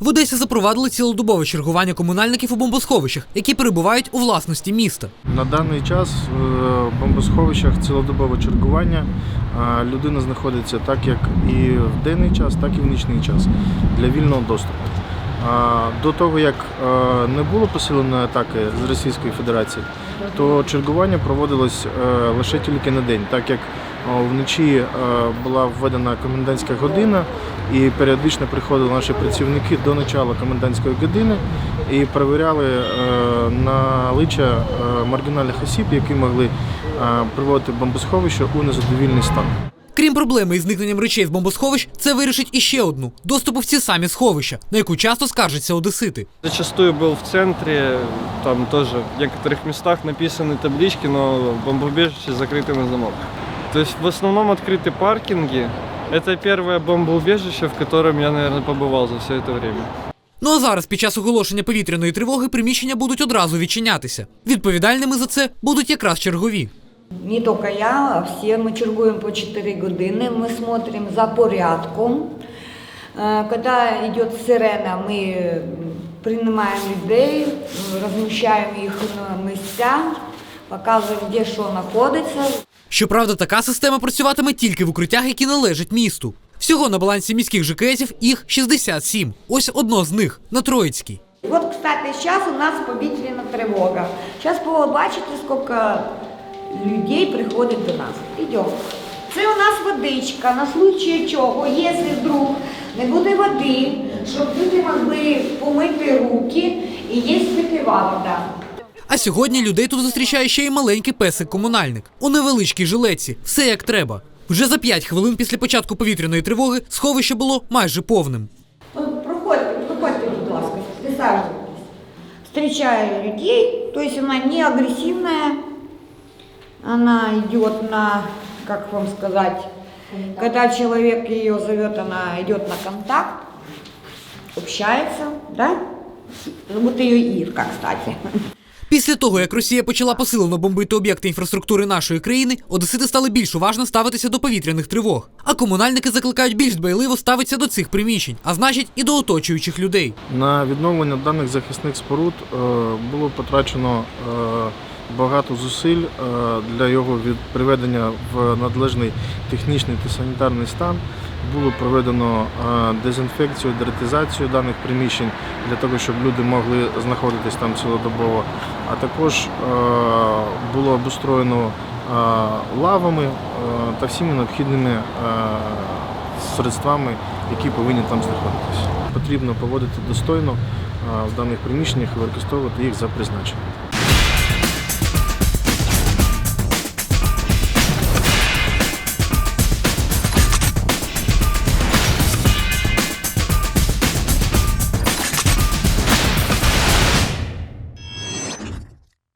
В Одесі запровадили цілодобове чергування комунальників у бомбосховищах, які перебувають у власності міста. На даний час е, в бомбосховищах цілодобове чергування. Е, Людина знаходиться так як і в денний час, так і в нічний час для вільного доступу. Е, До того, як не було посиленої атаки з Російської Федерації, то чергування проводилось лише тільки на день, так як вночі е, була введена комендантська година, і періодично приходили наші працівники до начала комендантської години і перевіряли е, наличчя е, маргінальних осіб, які могли е, приводити бомбосховище у незадовільний стан. Крім проблеми із зникненням речей з бомбосховищ, це вирішить іще одну доступу в ці самі сховища, на яку часто скаржаться одесити. Зачастую был в центре, там тоже в некоторых местах написаны таблички, но бомбоубежище закрыто на замок. То есть в основном открыты паркинги. Это первое бомбоубежище, в котором я, наверное, побывал за все это время. Ну а зараз, під час оголошення повітряної тривоги, приміщення будуть одразу відчинятися. Відповідальними за це будуть якраз чергові. Не только я, а все мы чергуем по 4 години, мы смотрим за порядком. Э, Когда идет сирена, мы принимаем людей, размещаем їх на місця, показуємо, де що знаходиться. Щоправда, така система працюватиме тільки в укриттях, які належать місту. Всього на балансі міських ЖКСів їх 67. Ось одно з них на Троїцькій. Вот, кстати, сейчас у нас повітряна тривога. Зараз побачите, скільки людей приходить до нас. Йдемо. Це у нас водичка, на случай чого, якщо вдруг не буде води, щоб люди могли помити руки і є питива вода. А сьогодні людей тут зустрічає ще й маленький песик-комунальник у невеличкій жилетці. Все як треба. Вже за 5 хвилин після початку повітряної тривоги сховище було майже повним. Проходьте, проходьте, будь ласка, присаджуйтесь. Встречаю людей, то есть она не агрессивная, она идет на, как вам сказать, когда человек ее зовет, она идет на контакт, общается, да? Зовут ее Ирка, кстати. Після того, як Росія почала посилено бомбити об'єкти інфраструктури нашої країни, одесити стали більш уважно ставитися до повітряних тривог. А комунальники закликають більш дбайливо ставитися до цих приміщень, а значить і до оточуючих людей. На відновлення даних захисних споруд е, було потрачено е, багато зусиль е, для його приведення в надлежний технічний та санітарний стан. Було проведено е, дезінфекцію, дератизацію даних приміщень для того, щоб люди могли знаходитись там цілодобово. А також е, було обустроєно лавами та всіми необхідними средствами, які повинні там знаходитися. Потрібно поводити достойно в даних приміщеннях і використовувати їх за призначенням.